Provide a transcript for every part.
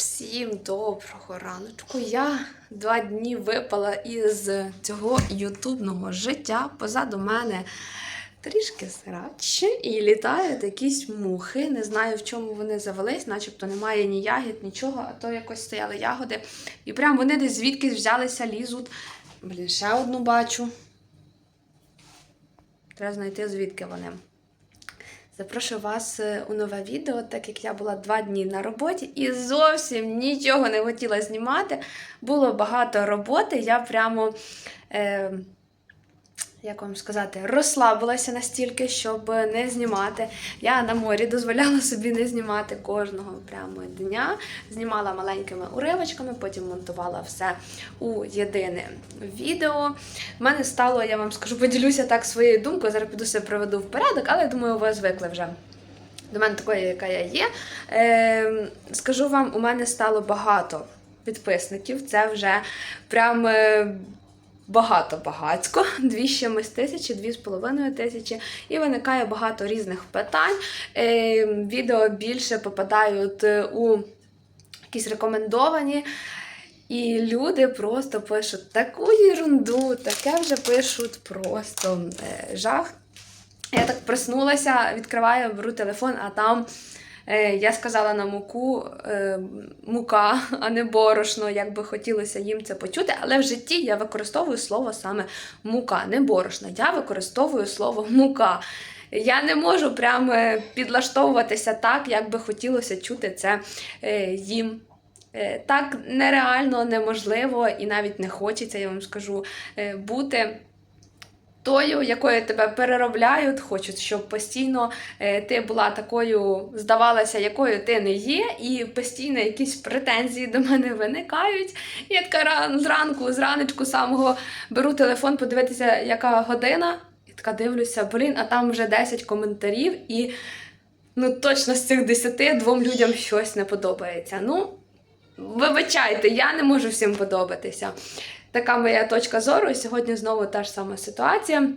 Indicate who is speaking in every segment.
Speaker 1: Всім доброго раночку. Я два дні випала із цього ютубного життя. Позаду мене трішки срач і літають якісь мухи. Не знаю, в чому вони завелись, начебто немає ні ягід, нічого, а то якось стояли ягоди. І прям вони десь звідкись взялися, лізуть. Блін, ще одну бачу. Треба знайти, звідки вони. Запрошую вас е, у нове відео, так як я була два дні на роботі і зовсім нічого не хотіла знімати. Було багато роботи. Я прямо, е, як вам сказати, розслабилася настільки, щоб не знімати. Я на морі дозволяла собі не знімати кожного прямо дня. Знімала маленькими уривочками, потім монтувала все у єдине відео. У мене стало, я вам скажу, поділюся так своєю думкою. Зараз піду себе приведу в порядок, але я думаю, ви звикли вже. До мене такої, яка я є. Е, скажу вам, у мене стало багато підписників. Це вже прям е, багато-багацько. Дві з чимось тисячі, дві з половиною тисячі. І виникає багато різних питань. Е, відео більше попадають е, у якісь рекомендовані. І люди просто пишуть таку ерунду, таке вже пишуть просто е, жах. Я так проснулася, відкриваю, беру телефон, а там я сказала на муку е, мука, а не борошно, як би хотілося їм це почути. Але в житті я використовую слово саме мука, не борошно. Я використовую слово мука. Я не можу прямо підлаштовуватися так, як би хотілося чути це е, їм. Е, Так нереально, неможливо і навіть не хочеться, я вам скажу, е, бути тою, якою тебе переробляють, хочуть, щоб постійно е, ти була такою, здавалася, якою ти не є, і постійно якісь претензії до мене виникають. І я така ран- зранку, зранечку самого беру телефон, подивитися, яка година, і така дивлюся, блін, а там вже 10 коментарів, і ну точно з цих 10 двом людям щось не подобається. Ну, вибачайте, я не можу всім подобатися. Така моя точка зору. І сьогодні знову та ж сама ситуація.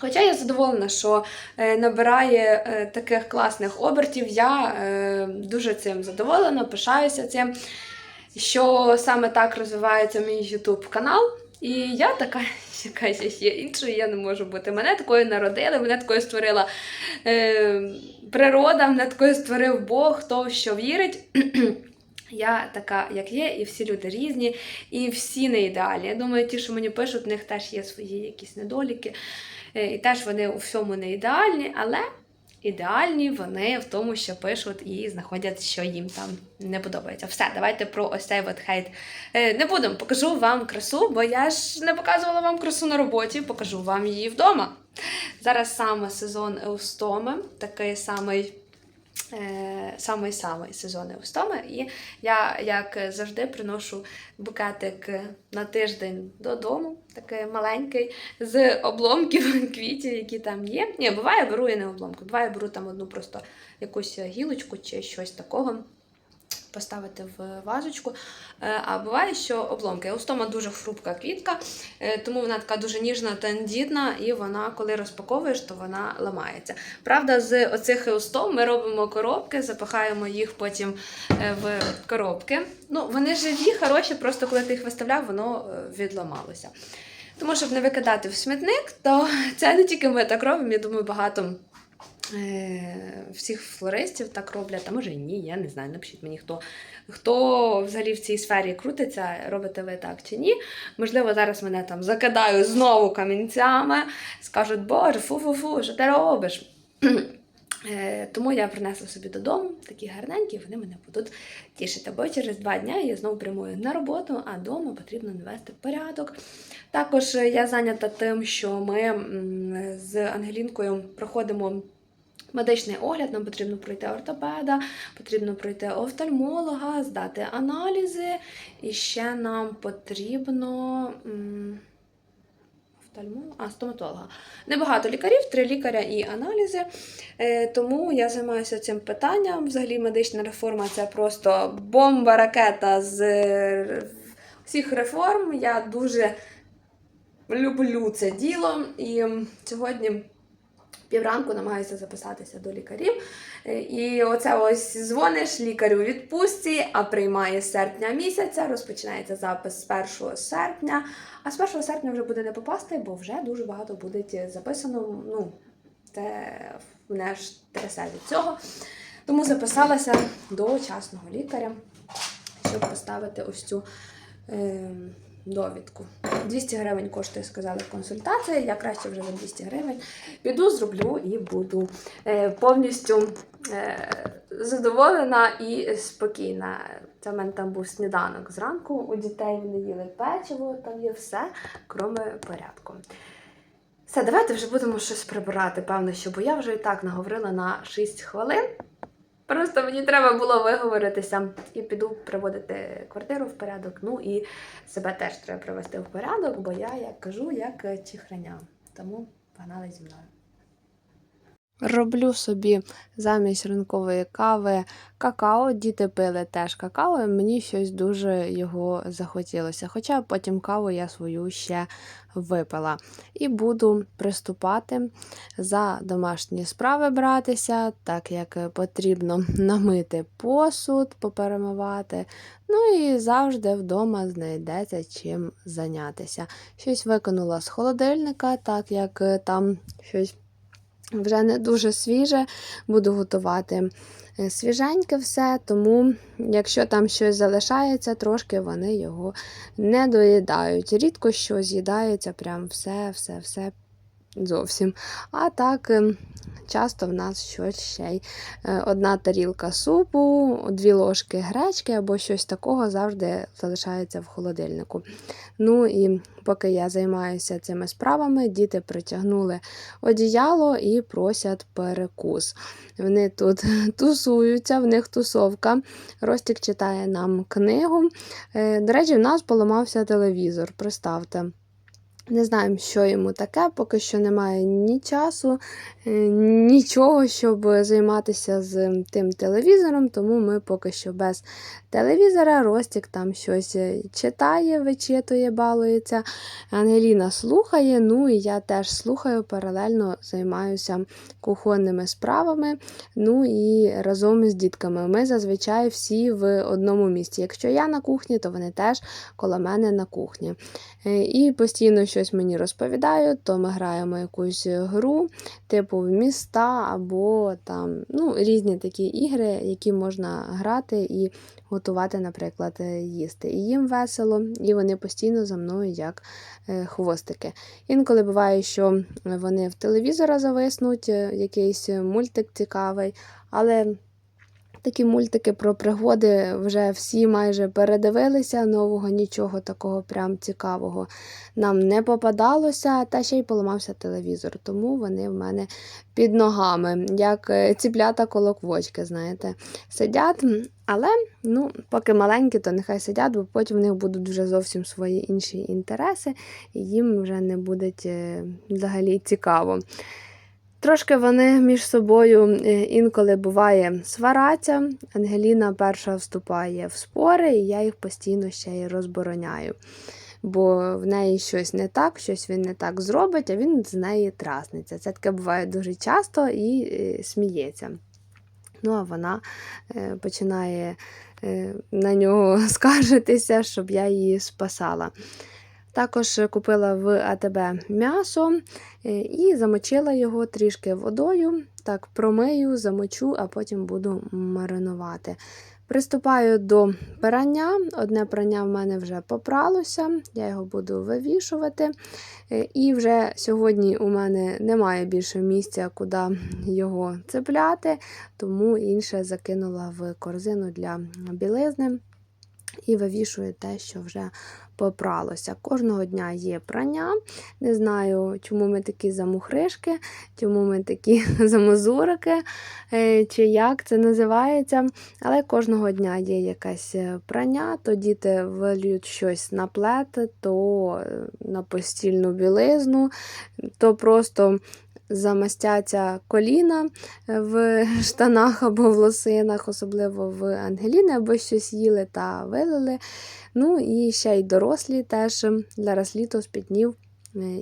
Speaker 1: Хоча я задоволена, що е, набирає е, таких класних обертів, я е, дуже цим задоволена, пишаюся цим, що саме так розвивається мій YouTube канал. І я така, яка я є, іншою я не можу бути. Мене такою народили, мене такою створила е, природа, мене такою створив Бог, хто в що вірить. Я така, як є, і всі люди різні, і всі не ідеальні. Я думаю, ті, що мені пишуть, в них теж є свої якісь недоліки, е, і теж вони у всьому не ідеальні, але ідеальні вони в тому, що пишуть і знаходять, що їм там не подобається. Все, давайте про ось цей от хейт е, не будемо. Покажу вам красу, бо я ж не показувала вам красу на роботі, покажу вам її вдома. Зараз саме сезон Еустоми, такий самий. Е, самої сезони устоми. І я, як завжди, приношу букетик на тиждень додому, такий маленький, з обломків квітів, які там є. Ні, буває, беру і не обломки. Буває, беру там одну просто якусь гілочку чи щось такого. Поставити в вазочку. Е, А буває, що обломки. Еустома дуже хрупка квітка, е, тому вона така дуже ніжна, тендітна, і вона, коли розпаковуєш, то вона ламається. Правда, з оцих еустом ми робимо коробки, запихаємо їх потім е, в коробки. Ну, вони живі, хороші, просто коли ти їх виставляв, воно відламалося. Тому, щоб не викидати в смітник, то це не тільки ми так робимо, я думаю, багато. Е, всіх флористів так роблять, а може ні, я не знаю. Напишіть мені, хто, хто взагалі в цій сфері крутиться, робите ви так чи ні. Можливо, зараз мене там закидають знову камінцями, скажуть, боже, фу-фу-фу, що ти робиш? Е, Тому я принесла собі додому такі гарненькі, вони мене будуть тішити. Бо через два дні я знову прямую на роботу, а вдома потрібно навести порядок. Також я зайнята тим, що ми з Ангелінкою проходимо. Медичний огляд, нам потрібно пройти ортопеда, потрібно пройти офтальмолога, здати аналізи. І ще нам потрібно офтальмолога, а, стоматолога. Небагато лікарів, три лікаря і аналізи. Е, тому я займаюся цим питанням. Взагалі, медична реформа це просто бомба ракета з всіх реформ. Я дуже люблю це діло. І сьогодні Півранку намагаюся записатися до лікарів. Е, І оце ось дзвониш лікарю у відпустці, а приймає з серпня місяця. Розпочинається запис з 1 серпня. А з 1 серпня вже буде не попасти, бо вже дуже багато буде записано. Ну, це мене ж трясе від цього. Тому записалася до частного лікаря, щоб поставити ось цю е, довідку. 200 гривень коштує, сказали, консультація. Я краще вже за 200 гривень піду, зроблю і буду е, повністю е, задоволена і спокійна. Це в мене там був сніданок зранку. У дітей вони їли печиво, там є все, кроме порядку. Все, давайте вже будемо щось прибирати, певно, що бо я вже і так наговорила на 6 хвилин. Просто мені треба було виговоритися і піду приводити квартиру в порядок. Ну і себе теж треба привести в порядок, бо я, як кажу, як чихраня. Тому погнали зі мною. Роблю собі замість ранкової кави какао. Діти пили теж какао, і мені щось дуже його захотілося. Хоча потім каву я свою ще випила. І буду приступати за домашні справи братися, так як потрібно намити посуд, поперемивати. Ну і завжди вдома знайдеться чим зайнятися. Щось викинула з холодильника, так як там щось вже не дуже свіже, буду готувати е, свіженьке все, тому якщо там щось залишається, трошки вони його не доїдають. Рідко що з'їдається, прям все, все, все зовсім. А так, е, часто в нас щось ще й е, одна тарілка супу, дві ложки гречки або щось такого завжди залишається в холодильнику. Ну і поки я займаюся цими справами, діти притягнули одіяло і просять перекус. Вони тут тусуються, в них тусовка. Ростік читає нам книгу. Е, До речі, в нас поламався телевізор, представте. Не знаємо, що йому таке, поки що немає ні часу, е, нічого, щоб займатися з тим телевізором, тому ми поки що без телевізора. Ростік там щось е, читає, вичитує, балується. Ангеліна слухає, ну і я теж слухаю, паралельно займаюся кухонними справами. Ну і разом з дітками. Ми зазвичай всі в одному місці. Якщо я на кухні, то вони теж коло мене на кухні. Е, І постійно щось мені розповідають, то ми граємо якусь гру, типу в міста або там ну, різні такі ігри, які можна грати і готувати, наприклад, е, їсти. І їм весело, і вони постійно за мною як е, хвостики. Інколи буває, що вони в телевізора зависнуть, е, якийсь мультик цікавий, але. Такі мультики про пригоди вже всі майже передивилися. Нового нічого такого прям цікавого нам не попадалося, та ще й поламався телевізор. Тому вони в мене під ногами, як е, ціплята коло квочки, знаєте, сидять. Але ну, поки маленькі, то нехай сидять, бо потім в них будуть вже зовсім свої інші інтереси, і їм вже не буде е, взагалі цікаво. Трошки вони між собою е, інколи буває свараться. Ангеліна перша вступає в спори, і я їх постійно ще й розбороняю. Бо в неї щось не так, щось він не так зробить, а він з неї трасниться. Це таке буває дуже часто і е, сміється. Ну, а вона е, починає на нього скаржитися, щоб я її спасала. Також купила в АТБ м'ясо е, і замочила його трішки водою. Так, промию, замочу, а потім буду маринувати. Приступаю до прання. Одне прання в мене вже попралося, я його буду вивішувати. Е, І вже сьогодні у мене немає більше місця, куди його цепляти, тому інше закинула в корзину для білизни. І вивішую те, що вже попралося. Кожного дня є прання. Не знаю, чому ми такі замухришки, чому ми такі замазурики, е, чи як це називається. Але кожного дня є якесь е, прання, то діти вилюють щось на плет, то е, на постільну білизну, то просто. Замастяться коліна в штанах або в лосинах, особливо в Ангеліни, або щось їли та вилили. Ну і ще й дорослі теж зараз літо спітнів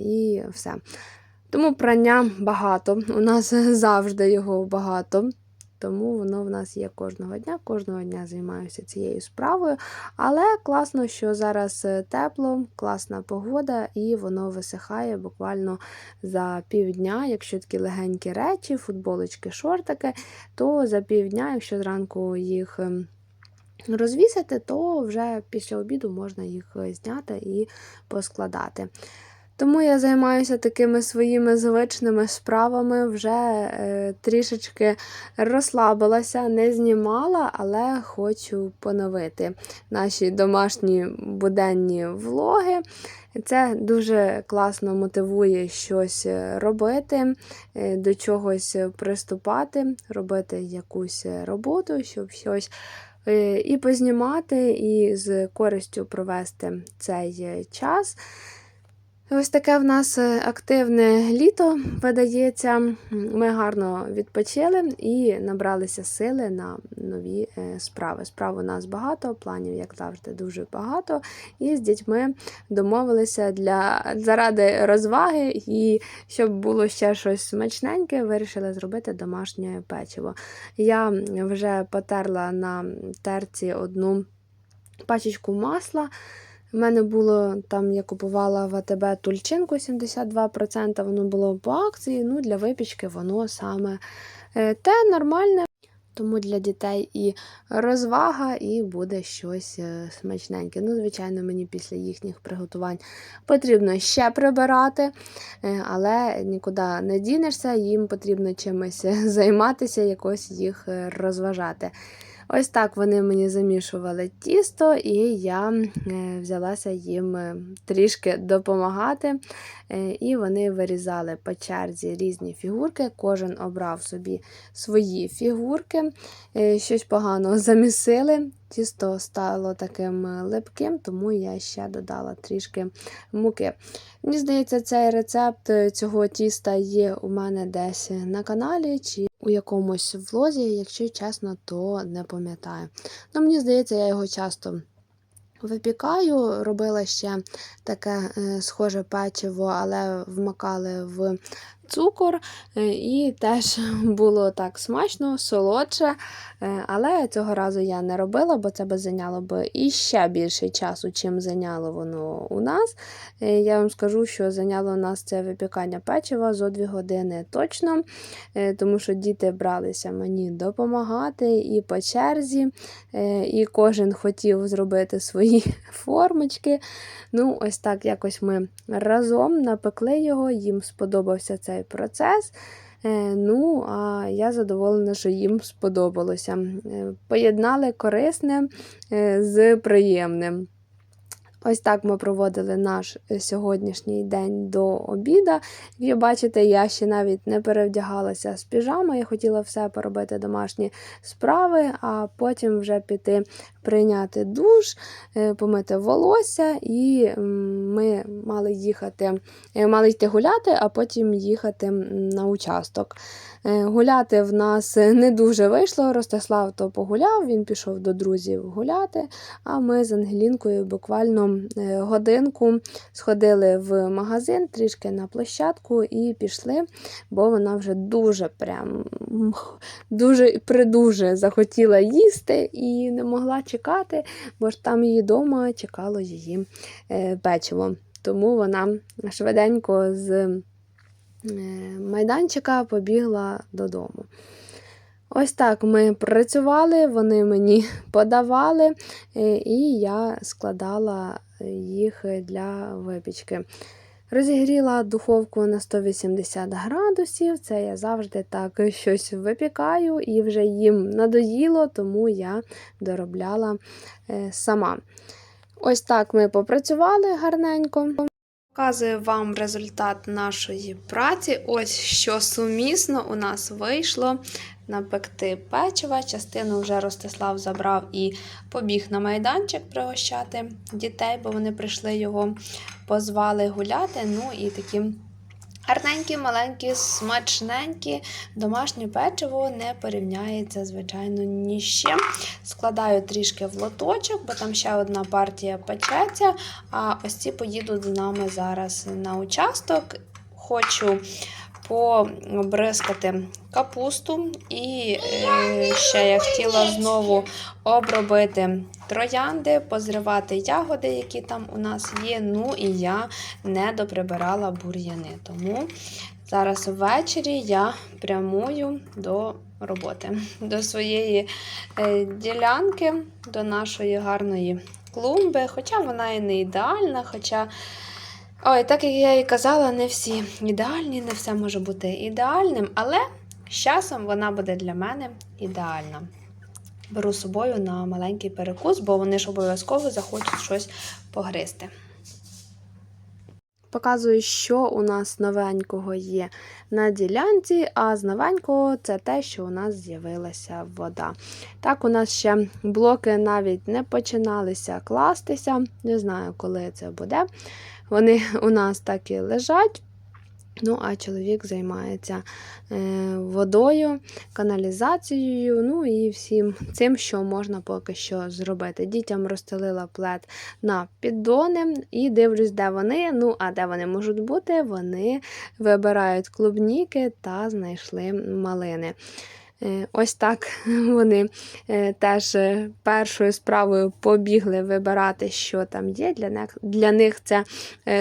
Speaker 1: і все. Тому прання багато. У нас завжди його багато. Тому воно в нас є кожного дня. Кожного дня займаюся цією справою. Але класно, що зараз е, тепло, класна погода, і воно висихає буквально за півдня. Якщо такі легенькі речі, футболочки, шортики, то за півдня, якщо зранку їх. ем, Розвісити, то вже після обіду можна їх е, зняти і поскладати. Тому я займаюся такими своїми звичними справами, вже е, трішечки розслабилася, не знімала, але хочу поновити наші домашні буденні влоги. Це дуже класно мотивує щось робити, е, до чогось приступати, робити якусь роботу, щоб щось е, і познімати, і з користю провести цей час. Ось таке в нас е, активне літо видається. Ми гарно відпочили і набралися сили на нові е, справи. Справ у нас багато, планів, як завжди, дуже багато. І з дітьми домовилися для заради розваги і щоб було ще щось смачненьке, вирішили зробити домашнє печиво. Я вже потерла на терці одну пачечку масла. У мене було там, я купувала в АТБ тульчинку 72%, воно було по акції. Ну, для випічки воно саме е, те нормальне. Тому для дітей і розвага, і буде щось е, смачненьке. Ну, звичайно, мені після їхніх приготувань потрібно ще прибирати, е, але нікуди не дінешся, їм потрібно чимось займатися, якось їх розважати. Ось так вони мені замішували тісто, і я е, взялася їм е, трішки допомагати. Е, І вони вирізали по черзі різні фігурки. Кожен обрав собі свої фігурки, щось погано замісили. Тісто стало таким липким, тому я ще додала трішки муки. Мені здається, цей рецепт цього тіста є у мене десь на каналі чи у якомусь влозі, якщо чесно, то не пам'ятаю. Ну, мені здається, я його часто випікаю. Робила ще таке е, схоже печиво, але вмакали в цукор, е, і теж було так смачно, солодше. Е, Але цього разу я не робила, бо це би зайняло б іще більше часу, чим зайняло воно у нас. Е, Я вам скажу, що зайняло у нас це випікання печива зо 2 години точно, тому що діти бралися мені допомагати і по черзі, і кожен хотів зробити свої формочки. Ну, ось так якось ми разом напекли його, їм сподобався цей процес. Е, Ну, а я задоволена, що їм сподобалося. Е, Поєднали корисне е, з приємним. Ось так ми проводили наш е, сьогоднішній день до обіда. Як бачите, я ще навіть не перевдягалася з піжами. Я хотіла все поробити домашні справи, а потім вже піти прийняти душ, е, помити волосся, і ми мали їхати, е, мали йти гуляти, а потім їхати на участок. Е, Гуляти в нас не дуже вийшло. Ростислав то погуляв, він пішов до друзів гуляти. А ми з Ангелінкою буквально е, годинку сходили в магазин, трішки на площадку і пішли, бо вона вже дуже прям дуже придуже захотіла їсти і не могла чекати, бо ж там її дома чекало її е, печиво. Тому вона швиденько з е, майданчика побігла додому. Ось так ми працювали, вони мені подавали, е, і я складала їх для випічки. Розігріла духовку на 180 градусів. Це я завжди так щось випікаю і вже їм надоїло, тому я доробляла е, сама. Ось так ми попрацювали гарненько. Показую вам результат нашої праці. Ось що сумісно у нас вийшло напекти печива. Частину вже Ростислав забрав і побіг на майданчик пригощати дітей, бо вони прийшли його, позвали гуляти. Ну і такі гарненькі, маленькі, смачненькі. Домашнє печиво не порівняється, звичайно, ні з чим. Складаю трішки в лоточок, бо там ще одна партія печеться. А ось ці поїдуть з нами зараз на участок. хочу побризкати капусту. І е, ще я хотіла знову обробити троянди, позривати ягоди, які там у нас є. Ну і я не доприбирала бур'яни. Тому зараз ввечері я прямую до роботи, до своєї е, ділянки, до нашої гарної клумби. Хоча вона і не ідеальна, хоча. Ой, так як я і казала, не всі ідеальні, не все може бути ідеальним, але з часом вона буде для мене ідеальна. Беру з собою на маленький перекус, бо вони ж обов'язково захочуть щось погризти. Показую, що у нас новенького є на ділянці, а з новенького це те, що у нас з'явилася вода. Так, у нас ще блоки навіть не починалися кластися. Не знаю, коли це буде. Вони у нас так і лежать. Ну, а чоловік займається е, водою, каналізацією, ну і всім цим, що можна поки що зробити. Дітям розстелила плед на піддони і дивлюсь, де вони. Ну, а де вони можуть бути, вони вибирають клубніки та знайшли малини. Е, Ось так вони е, теж е, першою справою побігли вибирати, що там є. Для них, для них це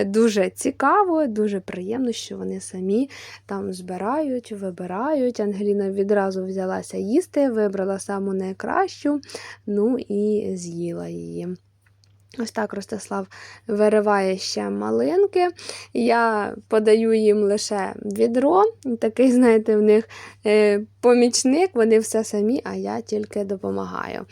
Speaker 1: дуже цікаво, дуже приємно, що вони самі там збирають, вибирають. Ангеліна відразу взялася їсти, вибрала саму найкращу, ну і з'їла її. Ось так Ростислав вириває ще малинки. Я подаю їм лише відро. Такий, знаєте, в них е, помічник, вони все самі, а я тільки допомагаю.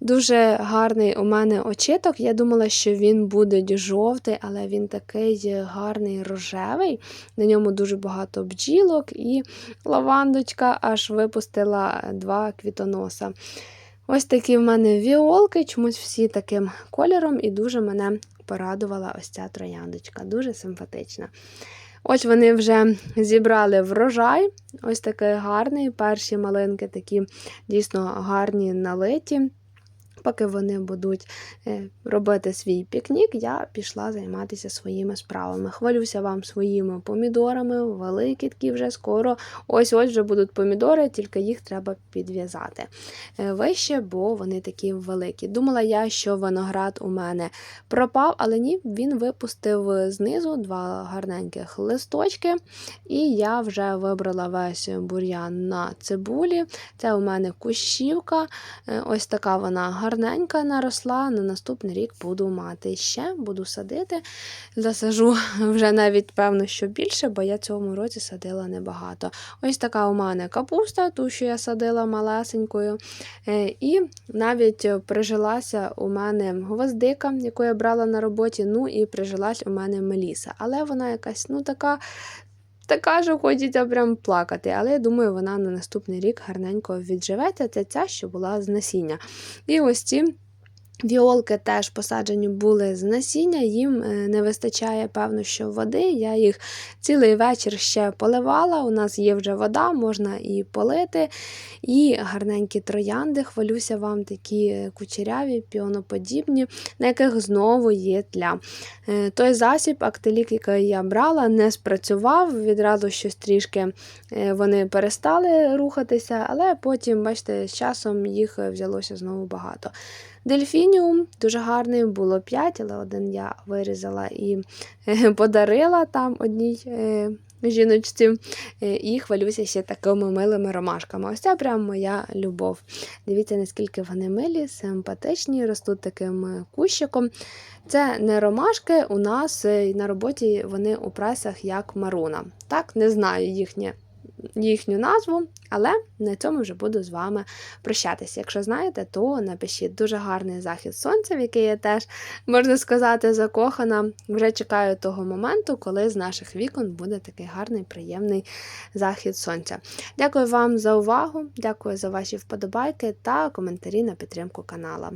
Speaker 1: Дуже гарний у мене очиток. Я думала, що він буде жовтий, але він такий гарний рожевий. На ньому дуже багато бджілок, і лавандочка аж випустила два квітоноса. Ось такі в мене віолки, чомусь всі таким кольором, і дуже мене порадувала ось ця трояндочка. Дуже симпатична. Ось вони вже зібрали врожай. Ось такий гарний. Перші малинки такі дійсно гарні налиті. Поки вони будуть е, робити свій пікнік, я пішла займатися своїми справами. Хвалюся вам своїми помідорами, великі такі вже скоро. Ось-ось вже будуть помідори, тільки їх треба підв'язати е, вище, бо вони такі великі. Думала я, що виноград у мене пропав, але ні, він випустив знизу два гарненьких листочки, і я вже вибрала весь бур'ян на цибулі. Це у мене кущівка. Е, Ось така вона гарненька наросла. На наступний рік буду мати ще, буду садити. Засажу вже навіть, певно, що більше, бо я цьому році садила небагато. Ось така у мене капуста, ту, що я садила малесенькою. Е, І навіть прижилася у мене гвоздика, яку я брала на роботі. Ну і прижилась у мене меліса. Але вона якась, ну, така. Така, що хочеться прям плакати, але я думаю, вона на наступний рік гарненько відживеться. Це ця, що була з насіння. І ось ці Віолки теж посаджені були з насіння, їм е, не вистачає, певно, що води. Я їх цілий вечір ще поливала. У нас є вже вода, можна і полити. І гарненькі троянди, хвалюся вам, такі е, кучеряві, піоноподібні, на яких знову є тля. Е, Той засіб, актилік, який я брала, не спрацював. Відразу щось трішки вони перестали рухатися, але потім, бачите, з часом їх взялося знову багато. Дельфініум дуже гарний, було 5, але один я вирізала і е, подарила там одній е, жіночці. Е, і хвалюся ще такими милими ромашками. Ось це прям моя любов. Дивіться, наскільки вони милі, симпатичні, ростуть таким кущиком. Це не ромашки, у нас на роботі вони у пресах як маруна. Так, не знаю їхнє їхню назву, але на цьому вже буду з вами прощатися. Якщо знаєте, то напишіть дуже гарний захід сонця, в який я теж, можна сказати, закохана. Вже чекаю того моменту, коли з наших вікон буде такий гарний, приємний захід сонця. Дякую вам за увагу, дякую за ваші вподобайки та коментарі на підтримку канала.